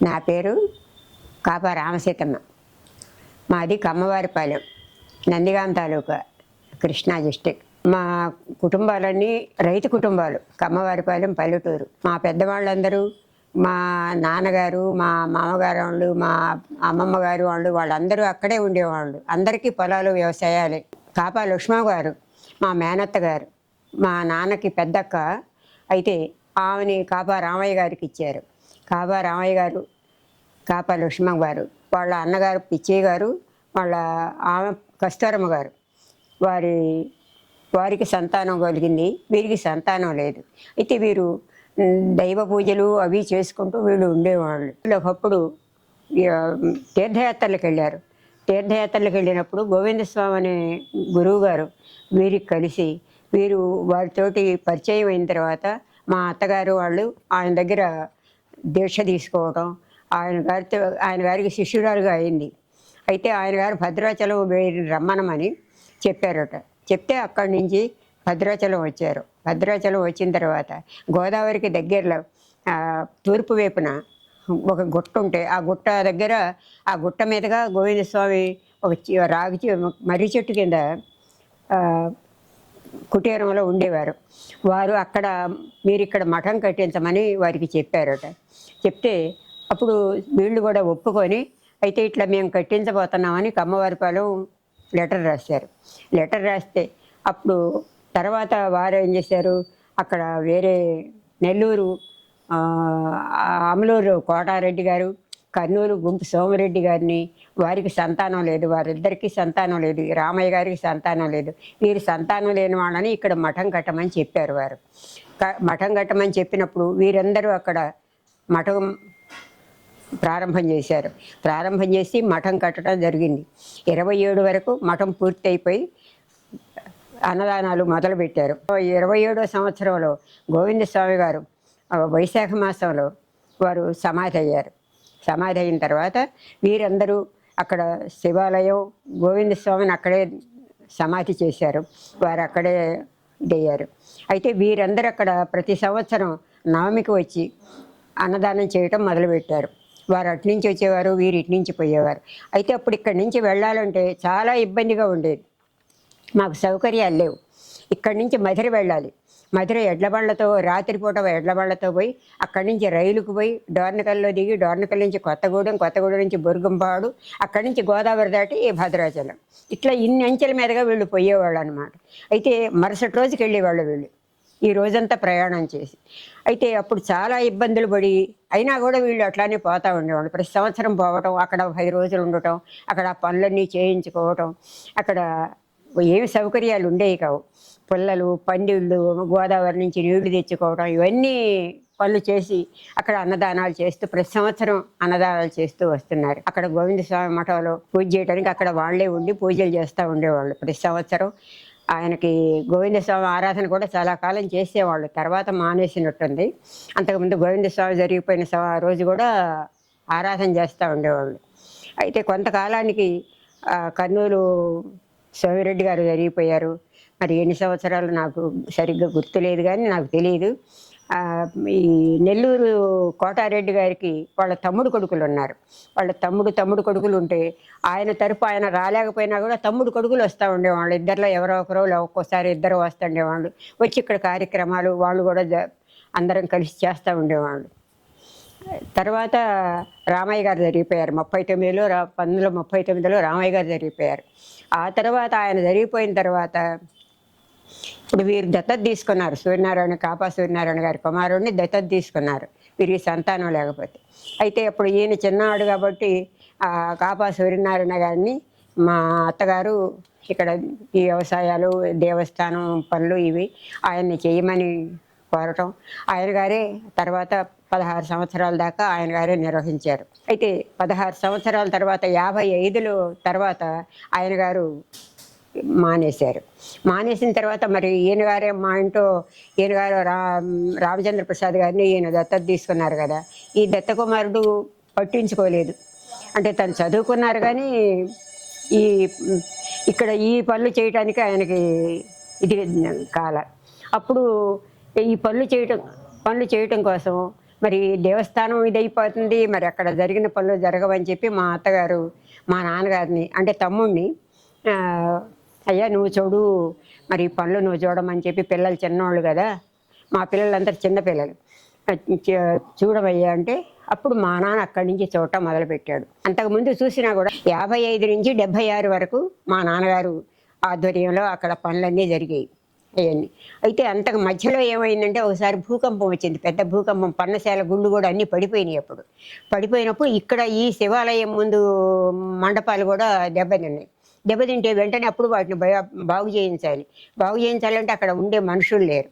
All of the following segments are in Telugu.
నా పేరు కాపా రామసీతమ్మ మాది కమ్మవారిపాలెం నందిగాం తాలూకా కృష్ణా డిస్టిక్ మా కుటుంబాలన్నీ రైతు కుటుంబాలు కమ్మవారిపాలెం పల్లెటూరు. మా పెద్దవాళ్ళందరూ మా నాన్నగారు మా మామగారు వాళ్ళు మా అమ్మమ్మ గారు వాళ్ళు వాళ్ళందరూ అక్కడే ఉండేవాళ్ళు. అందరికీ పొలాలు వ్యవసాయాలే. కాపా లక్ష్మ గారు మా మేనత్త గారు మా నాన్నకి పెద్దక్క అయితే ఆమెని కాపా రామయ్య గారికి ఇచ్చారు. కాపా రామయ్య గారు కాపా లక్ష్మమ్మ గారు. వాళ్ళ అన్నగారు పిచ్చయ్య గారు వాళ్ళ ఆమె కస్తూరమ్మ గారు. వారి వారికి సంతానం కలిగింది. వీరికి సంతానం లేదు. అయితే వీరు దైవ పూజలు అవి చేసుకుంటూ వీళ్ళు ఉండేవాళ్ళు. వీళ్ళు ఒకప్పుడు తీర్థయాత్రలకు వెళ్ళారు. తీర్థయాత్రలకు వెళ్ళినప్పుడు గోవిందస్వామి అనే గురువు గారు వీరికి కలిసి వీరు వారితోటి పరిచయం అయిన తర్వాత మా అత్తగారు వాళ్ళు ఆయన దగ్గర దీక్ష తీసుకోవడం ఆయన గారితో ఆయన గారికి శిష్యురాలుగా అయింది. అయితే ఆయన గారు భద్రాచలం వీరిని రమ్మనమని చెప్పారట. చెప్తే అక్కడి నుంచి భద్రాచలం వచ్చారు. భద్రాచలం వచ్చిన తర్వాత గోదావరికి దగ్గరలో తూర్పు వైపున ఒక గుట్ట ఉంటే ఆ గుట్ట దగ్గర ఆ గుట్ట మీదుగా గోవిందస్వామి ఒక చి- రాగి మర్రి చెట్టు కింద కుటీరంలో ఉండేవారు. వారు అక్కడ మీరు ఇక్కడ మఠం కట్టించమని వారికి చెప్పారట. చెప్తే అప్పుడు వీళ్ళు కూడా ఒప్పుకొని అయితే ఇట్లా మేము కట్టించబోతున్నామని కమ్మవారిపాలెం లెటర్ రాశారు. లెటర్ రాస్తే అప్పుడు తర్వాత వారు ఏం చేశారు? అక్కడ వేరే నెల్లూరు అమలూరు కోటారెడ్డి గారు కర్నూలు గుంపు సోమరెడ్డి గారిని వారికి సంతానం లేదు వారిద్దరికీ సంతానం లేదు రామయ్య గారికి సంతానం లేదు వీరు సంతానం లేని వాళ్ళని ఇక్కడ మఠం కట్టమని చెప్పారు వారు. క- మఠం కట్టమని చెప్పినప్పుడు వీరందరూ అక్కడ మఠం ప్రారంభం చేశారు. ప్రారంభం చేసి మఠం కట్టడం జరిగింది. ఇరవై ఏడు వరకు మఠం పూర్తి అయిపోయి అన్నదానాలు మొదలుపెట్టారు. ఇరవై ఏడో సంవత్సరంలో గోవింద స్వామి గారు వైశాఖ మాసంలో వారు సమాధి అయ్యారు సమాధి అయిన తర్వాత వీరందరూ అక్కడ శివాలయం గోవింద స్వామిని అక్కడే సమాధి చేశారు. వారు అక్కడే ఇదయ్యారు అయితే వీరందరూ అక్కడ ప్రతి సంవత్సరం నవమికి వచ్చి అన్నదానం చేయటం మొదలుపెట్టారు. వారు అటు నుంచి వచ్చేవారు వీరు ఇటు నుంచి పోయేవారు. అయితే అప్పుడు ఇక్కడి నుంచి వెళ్ళాలంటే చాలా ఇబ్బందిగా ఉండేది. మాకు సౌకర్యాలు లేవు. ఇక్కడి నుంచి మధుర వెళ్ళాలి. మధుర ఎడ్లబళ్ళతో రాత్రిపూట ఎడ్లబళ్ళతో పోయి అక్కడి నుంచి రైలుకు పోయి డోర్నకల్లో దిగి డోర్నకల్ నుంచి కొత్తగూడెం కొత్తగూడెం నుంచి బురుగుంపాడు అక్కడి నుంచి గోదావరి దాటి భద్రాచలం. ఇట్లా ఇన్ని అంచెల మీదుగా వీళ్ళు పోయేవాళ్ళు అనమాట అయితే మరుసటి రోజుకి వెళ్ళేవాళ్ళు వీళ్ళు. ఈ రోజంతా ప్రయాణం చేసి. అయితే అప్పుడు చాలా ఇబ్బందులు పడి అయినా కూడా వీళ్ళు అట్లానే పోతూ ఉండేవాళ్ళు. ప్రతి సంవత్సరం పోవటం అక్కడ పది రోజులు ఉండటం అక్కడ పనులన్నీ చేయించుకోవటం అక్కడ ఏమి సౌకర్యాలు ఉండేవి కావు. పుల్లలు పందిళ్ళు గోదావరి నుంచి నీళ్ళు తెచ్చుకోవడం ఇవన్నీ పనులు చేసి అక్కడ అన్నదానాలు చేస్తూ ప్రతి సంవత్సరం అన్నదానాలు చేస్తూ వస్తున్నారు. అక్కడ గోవింద స్వామి మఠంలో పూజ చేయడానికి అక్కడ వాళ్ళే ఉండి పూజలు చేస్తూ ఉండేవాళ్ళు ప్రతి సంవత్సరం. ఆయనకి గోవింద స్వామి ఆరాధన కూడా చాలా కాలం చేసేవాళ్ళు. తర్వాత మానేసినట్టుంది. అంతకుముందు గోవింద స్వామి జరిగిపోయిన స- రోజు కూడా ఆరాధన చేస్తూ ఉండేవాళ్ళు. అయితే కొంతకాలానికి కర్నూలు సోమిరెడ్డి గారు జరిగిపోయారు. మరి ఎన్ని సంవత్సరాలు నాకు సరిగ్గా గుర్తులేదు కానీ నాకు తెలియదు ఈ నెల్లూరు కోటారెడ్డి గారికి వాళ్ళ తమ్ముడు కొడుకులు ఉన్నారు. వాళ్ళ తమ్ముడు తమ్ముడు కొడుకులు ఉంటే ఆయన తరపు ఆయన రాలేకపోయినా కూడా తమ్ముడు కొడుకులు వస్తూ ఉండేవాళ్ళు. ఇద్దరిలో ఎవరో ఒకరో ఒక్కోసారి ఇద్దరు వస్తుండేవాళ్ళు వచ్చి ఇక్కడ కార్యక్రమాలు వాళ్ళు కూడా జ- అందరం కలిసి చేస్తూ ఉండేవాళ్ళు. తర్వాత రామయ్య గారు జరిగిపోయారు. ముప్పై తొమ్మిదిలో రా పంతొమ్మిది వందల ముప్పై తొమ్మిదిలో రామయ్య గారు జరిగిపోయారు. ఆ తర్వాత ఆయన జరిగిపోయిన తర్వాత ఇప్పుడు వీరు దత్తత తీసుకున్నారు. సూర్యనారాయణ కాపా సూర్యనారాయణ గారి కుమారుడిని దత్తత తీసుకున్నారు. వీరికి సంతానం లేకపోతే. అయితే అప్పుడు ఈయన చిన్నవాడు కాబట్టి ఆ కాపా సూర్యనారాయణ గారిని మా అత్తగారు ఇక్కడ ఈ వ్యవసాయాలు దేవస్థానం పనులు ఇవి ఆయన్ని చేయమని కోరటం. ఆయన గారే తర్వాత పదహారు సంవత్సరాల దాకా ఆయన గారే నిర్వహించారు. అయితే పదహారు సంవత్సరాల తర్వాత యాభై ఐదులో తర్వాత ఆయన గారు మానేశారు. మానేసిన తర్వాత మరి ఈయన గారే మా ఇంట్లో ఈయన గారు రా రామచంద్ర ప్రసాద్ గారిని ఈయన దత్తత తీసుకున్నారు కదా. ఈ దత్త కుమారుడు పట్టించుకోలేదు. అంటే తను చదువుకున్నారు కానీ ఈ ఇక్కడ ఈ పనులు చేయటానికి ఆయనకి ఇది కాల. అప్పుడు ఈ పనులు చేయటం పనులు చేయటం కోసం మరి దేవస్థానం ఇదైపోతుంది మరి అక్కడ జరిగిన పనులు జరగవని చెప్పి మా అత్తగారు మా నాన్నగారిని అంటే తమ్ముడిని అయ్యా నువ్వు చూడు మరి పనులు నువ్వు చూడమని చెప్పి పిల్లలు చిన్నవాళ్ళు కదా. మా పిల్లలందరూ చిన్నపిల్లలు చూడమయ్యా అంటే అప్పుడు మా నాన్న అక్కడి నుంచి చూడటం మొదలుపెట్టాడు. అంతకుముందు చూసినా కూడా యాభై ఐదు నుంచి డెబ్భై ఆరు వరకు మా నాన్నగారు ఆధ్వర్యంలో అక్కడ పనులన్నీ జరిగాయి. అవన్నీ. అయితే అంతకు మధ్యలో ఏమైందంటే ఒకసారి భూకంపం వచ్చింది. పెద్ద భూకంపం పన్నశాల గుళ్ళు కూడా అన్నీ పడిపోయినాయి అప్పుడు. పడిపోయినప్పుడు ఇక్కడ ఈ శివాలయం ముందు మండపాలు కూడా దెబ్బతిన్నాయి. దెబ్బతింటే వెంటనే అప్పుడు వాటిని బాగు చేయించాలి. బాగు చేయించాలంటే అక్కడ ఉండే మనుషులు లేరు.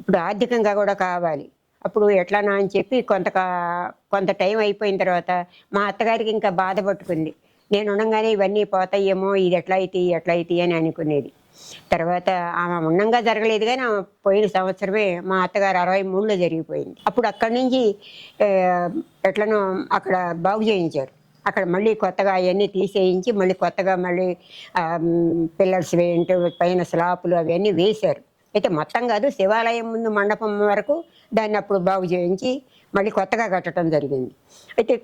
ఇప్పుడు ఆర్థికంగా కూడా కావాలి. అప్పుడు ఎట్లానా అని చెప్పి కొంత కొంత టైం అయిపోయిన తర్వాత మా అత్తగారికి ఇంకా బాధ పట్టుకుంది. నేను ఉండగానే ఇవన్నీ పోతాయేమో ఇది ఎట్లా అయితే ఎట్లా అయితే అని అనుకునేది. తర్వాత ఆమె ఉండంగా జరగలేదు కానీ ఆమె పోయిన సంవత్సరమే మా అత్తగారు అరవై మూడులో జరిగిపోయింది. అప్పుడు అక్కడి నుంచి ఎట్లనో అక్కడ బాగు చేయించారు. అక్కడ మళ్ళీ కొత్తగా అవన్నీ తీసేయించి మళ్ళీ కొత్తగా మళ్ళీ పిల్లర్స్ వేయంటూ పైన స్లాపులు అవన్నీ వేశారు. అయితే మొత్తం కాదు శివాలయం ముందు మండపం వరకు దాన్ని అప్పుడు బాగు చేయించి మళ్ళీ కొత్తగా కట్టడం జరిగింది. అయితే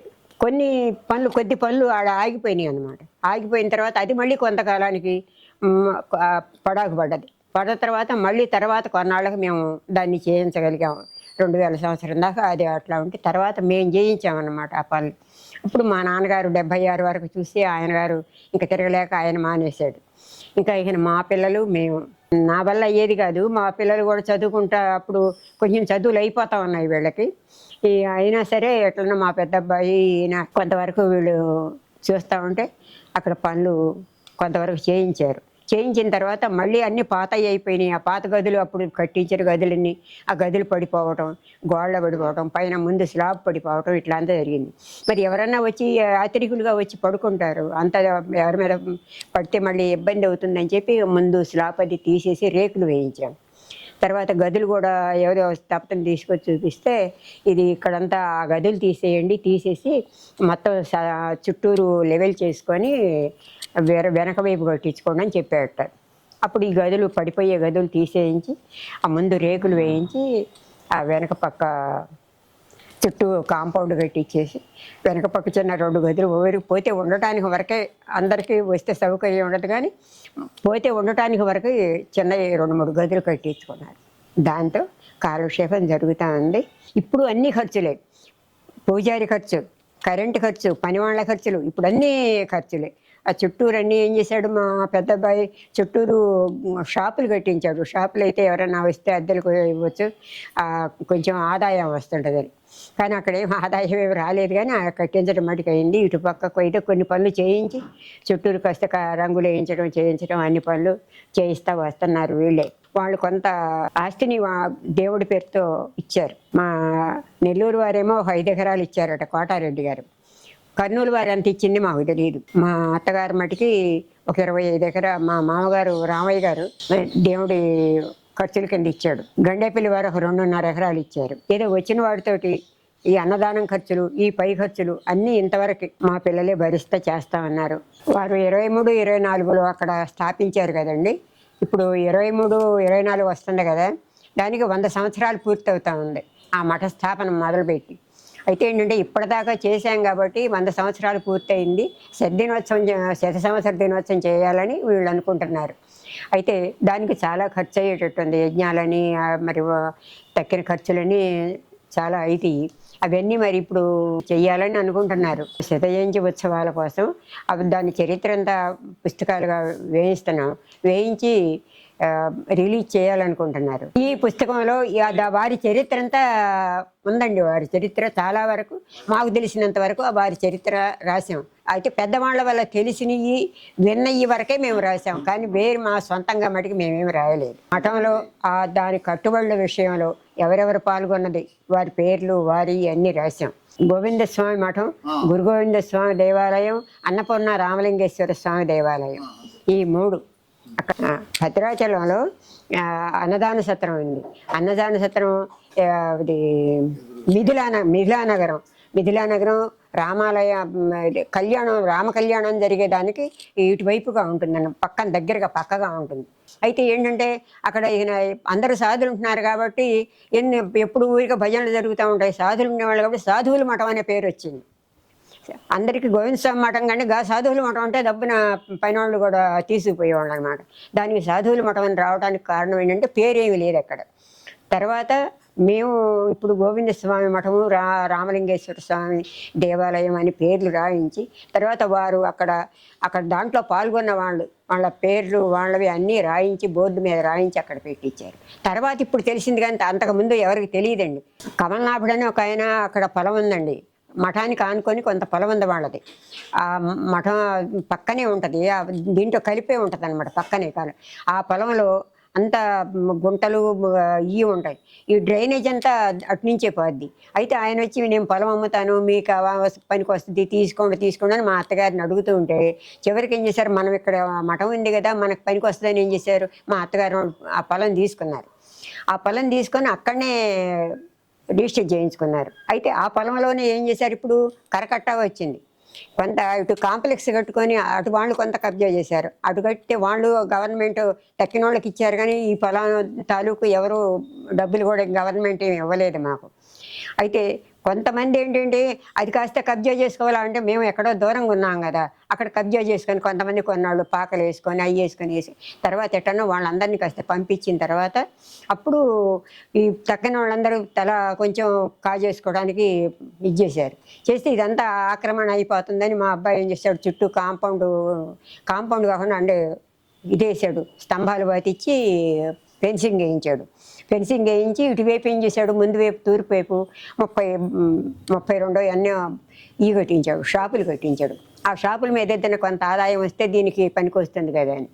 కొన్ని పనులు కొద్ది పనులు ఆడ ఆగిపోయినాయి అన్నమాట. ఆగిపోయిన తర్వాత అది మళ్ళీ కొంతకాలానికి పడాకు పడ్డది. పడ్డ తర్వాత మళ్ళీ తర్వాత కొన్నాళ్ళకి మేము దాన్ని చేయించగలిగాము. రెండు వేల సంవత్సరం దాకా అది అట్లా ఉంటే తర్వాత మేము చేయించామన్నమాట ఆ పనులు. ఇప్పుడు మా నాన్నగారు డెబ్బై ఆరు వరకు చూసి ఆయన గారు ఇంకా తిరగలేక ఆయన మానేశాడు. ఇంకా ఇక మా పిల్లలు మేము నా వల్ల అయ్యేది కాదు మా పిల్లలు కూడా చదువుకుంటా అప్పుడు కొంచెం చదువులు అయిపోతా ఉన్నాయి వీళ్ళకి. ఈ అయినా సరే ఎట్లన్నా మా పెద్ద అబ్బాయి ఈయన కొంతవరకు వీళ్ళు చూస్తూ ఉంటే అక్కడ పనులు కొంతవరకు చేయించారు. చేయించిన తర్వాత మళ్ళీ అన్ని పాతవి అయిపోయినాయి. ఆ పాత గదులు అప్పుడు కట్టించిన గదులన్నీ ఆ గదులు పడిపోవటం గోళ్ళ పడిపోవటం పైన ముందు స్లాబ్ పడిపోవటం ఇట్లా అంతా జరిగింది. మరి ఎవరన్నా వచ్చి అతిరికులుగా వచ్చి పడుకుంటారు. అంత ఎవరి మీద పడితే మళ్ళీ ఇబ్బంది అవుతుందని చెప్పి ముందు స్లాబ్ అది తీసేసి రేకులు వేయించాం. తర్వాత గదులు కూడా ఎవరో తప్పని తీసుకొచ్చి చూపిస్తే ఇది ఇక్కడంతా ఆ గదులు తీసేయండి తీసేసి మొత్తం చుట్టూరు లెవెల్ చేసుకొని వెనక వైపు కట్టించుకోండి అని చెప్పేట అప్పుడు ఈ గదులు పడిపోయే గదులు తీసేయించి ఆ ముందు రేకులు వేయించి ఆ వెనక పక్క చుట్టూ కాంపౌండ్ కట్టించేసి వెనక పక్క చిన్న రెండు గదులు ఊరికి పోతే ఉండటానికి వరకే అందరికీ వస్తే సౌకర్యం ఉండదు కానీ పోతే ఉండటానికి వరకు చిన్న రెండు మూడు గదులు కట్టించుకున్నారు. దాంతో కాలక్షేపం జరుగుతూ ఉంది. ఇప్పుడు అన్ని ఖర్చులే. పూజారి ఖర్చు కరెంటు ఖర్చు పనివాళ్ళ ఖర్చులు ఇప్పుడు అన్నీ ఖర్చులే. ఆ చుట్టూరు అన్నీ ఏం చేశాడు మా పెద్ద అబ్బాయి చుట్టూరు షాపులు కట్టించాడు. షాపులు అయితే ఎవరైనా వస్తే అద్దెలకు ఇవ్వచ్చు. కొంచెం ఆదాయం వస్తుంటుందని కానీ అక్కడ ఏం ఆదాయం ఏమి రాలేదు కానీ ఆ కట్టించడం మటుకు అయింది. ఇటు పక్కకు అయితే కొన్ని పనులు చేయించి చుట్టూరు కాస్త రంగులు వేయించడం చేయించడం అన్ని పనులు చేయిస్తా వస్తున్నారు వీళ్ళే. వాళ్ళు కొంత ఆస్తిని వా- దేవుడి పేరుతో ఇచ్చారు. మా నెల్లూరు వారేమో ఒక ఐదు ఎకరాలు ఇచ్చారట కోటారెడ్డి గారు. కర్నూలు వారు అంత ఇచ్చింది మాకు తెలియదు మా అత్తగారు మటుకి ఒక ఇరవై ఐదు ఎకర మా మామగారు రామయ్య గారు దేవుడి ఖర్చుల కింద ఇచ్చాడు. గండేపల్లి వారు ఒక రెండున్నర ఎకరాలు ఇచ్చారు. ఏదో వచ్చిన వాడితోటి ఈ అన్నదానం ఖర్చులు ఈ పై ఖర్చులు అన్నీ ఇంతవరకు మా పిల్లలే భరిస్తా చేస్తామన్నారు. వారు ఇరవై మూడు ఇరవై నాలుగులో అక్కడ స్థాపించారు కదండి. ఇప్పుడు ఇరవై మూడు ఇరవై నాలుగు వస్తుంది కదా. దానికి వంద సంవత్సరాలు పూర్తవుతా ఉంది. ఆ మఠ స్థాపన మొదలుపెట్టి. అయితే ఏంటంటే ఇప్పటిదాకా చేశాం కాబట్టి వంద సంవత్సరాలు పూర్తయింది. శతదినోత్సవం శత సంవత్సర దినోత్సవం చేయాలని వీళ్ళు అనుకుంటున్నారు. అయితే దానికి చాలా ఖర్చు అయ్యేటట్టుంది యజ్ఞాలని మరి తక్కిన ఖర్చులని చాలా అవుతాయి అవన్నీ మరి ఇప్పుడు చెయ్యాలని అనుకుంటున్నారు. శత జయంతి ఉత్సవాల కోసం అవి దాని చరిత్ర అంతా పుస్తకాలుగా వేయిస్తున్నాం. వేయించి రిలీజ్ చేయాలనుకుంటున్నారు. ఈ పుస్తకంలో వారి చరిత్ర అంతా ఉందండి. వారి చరిత్ర చాలా వరకు మాకు తెలిసినంత వరకు ఆ వారి చరిత్ర రాసాం. అయితే పెద్దవాళ్ళ వల్ల తెలిసినవి విన్నయి వరకే మేము రాసాం. కానీ వేరు మా సొంతంగా మటుకు మేమేమి రాయలేదు. మఠంలో ఆ దాని కట్టుబడుల విషయంలో ఎవరెవరు పాల్గొన్నది వారి పేర్లు వారి అన్నీ రాసాం. గోవింద స్వామి మఠం గురు గోవింద స్వామి దేవాలయం అన్నపూర్ణ రామలింగేశ్వర స్వామి దేవాలయం. ఈ మూడు అక్కడ భద్రాచలంలో ఆ, అన్నదాన సత్రం ఉంది. అన్నదాన సత్రం ఇది మిథిలా మిథిలా నగరం. మిథిలా నగరం రామాలయ కళ్యాణం రామ కళ్యాణం జరిగేదానికి ఇటువైపుగా ఉంటుంది పక్కన దగ్గరగా పక్కగా ఉంటుంది. అయితే ఏంటంటే అక్కడ ఈయన అందరూ సాధులు ఉంటున్నారు కాబట్టి ఎన్ని ఎప్పుడు ఊరిగా భజనలు జరుగుతూ ఉంటాయి సాధులు ఉండేవాళ్ళు కాబట్టి సాధువుల మఠం అనే పేరు వచ్చింది. అందరికీ గోవింద స్వామి మఠం కానీ గా సాధువుల మఠం అంటే దబ్బున పైన వాళ్ళు కూడా తీసుకుపోయేవాళ్ళు అనమాట దానికి సాధువుల మఠం అని రావడానికి కారణం ఏంటంటే పేరేమి లేదు అక్కడ. తర్వాత మేము ఇప్పుడు గోవింద స్వామి మఠము రా రామలింగేశ్వర స్వామి దేవాలయం అని పేర్లు రాయించి తర్వాత వారు అక్కడ అక్కడ దాంట్లో పాల్గొన్న వాళ్ళు వాళ్ళ పేర్లు వాళ్ళవి అన్నీ రాయించి బోర్డు మీద రాయించి అక్కడ పెట్టించారు తర్వాత ఇప్పుడు తెలిసింది కానీ అంతకుముందు ఎవరికి తెలియదండి. కమల్నాభుడు అని ఒక ఆయన అక్కడ పొలం ఉందండి. మఠానికి ఆనుకొని కొంత పొలం ఉంది వాళ్ళది. ఆ మఠం పక్కనే ఉంటుంది. దీంట్లో కలిపే ఉంటుంది అనమాట పక్కనే కాదు ఆ పొలంలో అంతా గుంటలు ఇవి ఉంటాయి. ఈ డ్రైనేజ్ అంతా అటు నుంచే పోద్ది. అయితే ఆయన వచ్చి నేను పొలం అమ్ముతాను మీకు పనికి వస్తుంది తీసుకోండి తీసుకోండి అని మా అత్తగారిని అడుగుతూ ఉంటే చివరికి ఏం చేశారు? మనం ఇక్కడ మఠం ఉంది కదా మనకు పనికి వస్తుందని ఏం చేశారు? మా అత్తగారు ఆ పొలం తీసుకున్నారు. ఆ పొలం తీసుకొని అక్కడనే రిజిస్టర్ చేయించుకున్నారు. అయితే ఆ పొలంలోనే ఏం చేశారు ఇప్పుడు? కరకట్ట వచ్చింది. కొంత ఇటు కాంప్లెక్స్ కట్టుకొని అటు వాళ్ళు కొంత కబ్జా చేశారు. అటు కట్టితే వాళ్ళు గవర్నమెంట్ తక్కిన వాళ్ళకి ఇచ్చారు కానీ ఈ పొలం తాలూకు ఎవరు డబ్బులు కూడా గవర్నమెంట్ ఏమి ఇవ్వలేదు మాకు. అయితే కొంతమంది ఏంటంటే అది కాస్త కబ్జా చేసుకోవాలంటే మేము ఎక్కడో దూరంగా ఉన్నాం కదా అక్కడ కబ్జా చేసుకొని కొంతమంది కొన్నాళ్ళు పాకలు వేసుకొని అవి వేసుకొని వేసి తర్వాత ఎట్టనో వాళ్ళందరినీ కాస్త పంపించిన తర్వాత అప్పుడు ఈ తక్కిన వాళ్ళందరూ తల కొంచెం కాజేసుకోవడానికి ఇది చేశారు. చేస్తే ఇదంతా ఆక్రమణ అయిపోతుందని మా అబ్బాయి ఏం చేశాడు చుట్టూ కాంపౌండ్ కాంపౌండ్ కాకుండా అంటే ఇదేసాడు స్తంభాలు పాతిచ్చి ఫెన్సింగ్ వేయించాడు. ఫెన్సింగ్ వేయించి ఇటువైపు ఏం చేశాడు? ముందు వైపు తూర్పు వైపు ముప్పై ముప్పై రెండో అన్నీ ఈ కట్టించాడు షాపులు కట్టించాడు. ఆ షాపుల మీద ఏదైనా కొంత ఆదాయం వస్తే దీనికి పనికి వస్తుంది కదా అని.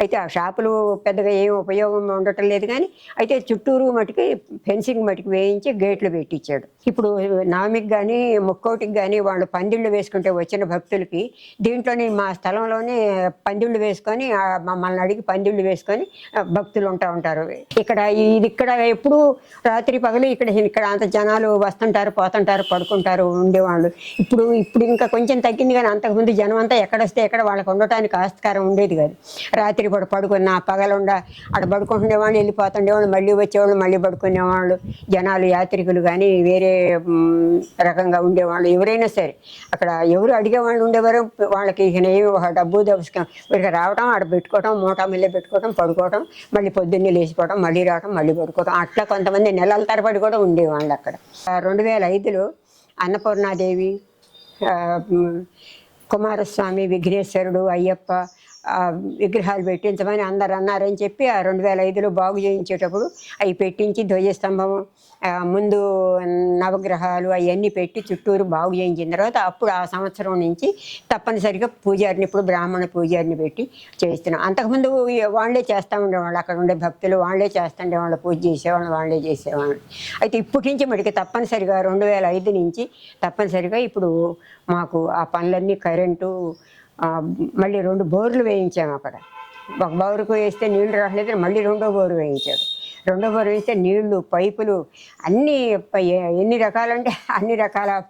అయితే ఆ షాపులు పెద్దగా ఏం ఉపయోగం ఉండటం లేదు కానీ అయితే చుట్టూరు మటుకి ఫెన్సింగ్ మటుకు వేయించి గేట్లు పెట్టించాడు. ఇప్పుడు నామికి కానీ ముక్కోటికి కానీ వాళ్ళు పందిళ్ళు వేసుకుంటే వచ్చిన భక్తులకి దీంట్లోనే మా స్థలంలోనే పందిళ్ళు వేసుకొని మమ్మల్ని అడిగి పందిళ్ళు వేసుకొని భక్తులు ఉంటా ఉంటారు. ఇక్కడ ఇది ఇక్కడ ఎప్పుడు రాత్రి పగలు ఇక్కడ ఇక్కడ అంత జనాలు వస్తుంటారు పోతుంటారు పడుకుంటారు ఉండేవాళ్ళు. ఇప్పుడు ఇప్పుడు ఇంకా కొంచెం తగ్గింది కానీ అంతకుముందు జనం అంతా ఎక్కడొస్తే ఎక్కడ వాళ్ళకి ఉండటానికి ఆస్కారం ఉండేది కాదు. రాత్రి పూట పడుకున్న పగలుండ అక్కడ పడుకుంటుండేవాళ్ళు వెళ్ళిపోతుండేవాళ్ళు మళ్ళీ వచ్చేవాళ్ళు మళ్ళీ పడుకునేవాళ్ళు. జనాలు యాత్రికులు కానీ వేరే రకంగా ఉండేవాళ్ళు ఎవరైనా సరే. అక్కడ ఎవరు అడిగేవాళ్ళు ఉండేవారు? వాళ్ళకి ఇక ఏమి ఒక డబ్బు దవసకం వీరికి రావటం ఆడ పెట్టుకోవటం మూట మిల్లే పెట్టుకోవటం పడుకోవటం మళ్ళీ పొద్దున్నే లేచిపోవటం మళ్ళీ రావటం మళ్ళీ పడుకోవటం. అట్లా కొంతమంది నెలల తరబడి కూడా ఉండేవాళ్ళు అక్కడ. రెండు వేల ఐదులో అన్నపూర్ణాదేవి కుమారస్వామి విఘ్నేశ్వరుడు అయ్యప్ప విగ్రహాలు పెట్టించమని అందరు అన్నారని చెప్పి ఆ రెండు వేల ఐదులో బాగు చేయించేటప్పుడు అవి పెట్టించి ధ్వజస్తంభం ముందు నవగ్రహాలు అవన్నీ పెట్టి చుట్టూరు బాగు చేయించిన తర్వాత అప్పుడు ఆ సంవత్సరం నుంచి తప్పనిసరిగా పూజారిని ఇప్పుడు బ్రాహ్మణ పూజారిని పెట్టి చేస్తున్నాం అంతకుముందు వాళ్ళే చేస్తూ ఉండేవాళ్ళు అక్కడ ఉండే భక్తులు వాళ్ళే చేస్తుండే వాళ్ళు పూజ చేసేవాళ్ళు వాళ్ళే చేసేవాళ్ళు. అయితే ఇప్పటి నుంచి మటుకు తప్పనిసరిగా రెండు వేల ఐదు నుంచి తప్పనిసరిగా ఇప్పుడు మాకు ఆ పనులన్నీ కరెంటు మళ్ళీ రెండు బోర్లు వేయించాము అక్కడ. ఒక బోరుకు వేస్తే నీళ్ళు రావట్లేదు మళ్ళీ రెండో బోరు వేయించాడు. రెండో బోరు వేస్తే నీళ్ళు పైపులు అన్నీ ఎన్ని రకాలంటే అన్ని రకాల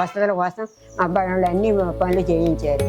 వసతుల కోసం మా అబ్బాయి అన్ని పనులు చేయించారు.